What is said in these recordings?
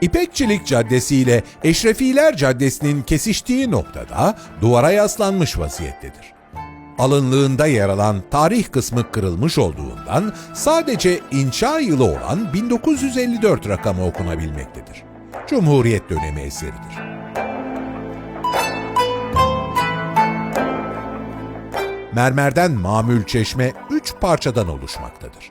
İpekçilik Caddesi ile Eşrefiler Caddesi'nin kesiştiği noktada duvara yaslanmış vaziyettedir. Alınlığında yer alan tarih kısmı kırılmış olduğundan sadece inşa yılı olan 1954 rakamı okunabilmektedir. Cumhuriyet dönemi eseridir. Mermerden mamül çeşme üç parçadan oluşmaktadır.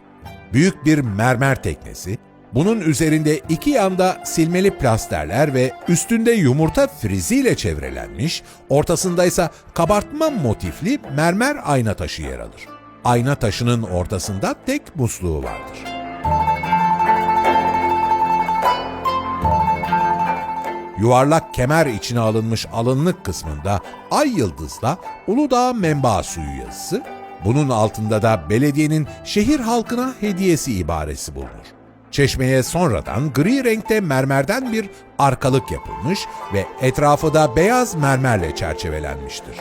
Büyük bir mermer teknesi, bunun üzerinde iki yanda silmeli plasterler ve üstünde yumurta friziyle çevrelenmiş, ortasında ise kabartma motifli mermer ayna taşı yer alır. Ayna taşının ortasında tek musluğu vardır. Yuvarlak kemer içine alınmış alınlık kısmında ay yıldızla Uludağ menba suyu yazısı, bunun altında da belediyenin şehir halkına hediyesi ibaresi bulunur. Çeşmeye sonradan gri renkte mermerden bir arkalık yapılmış ve etrafı da beyaz mermerle çerçevelenmiştir.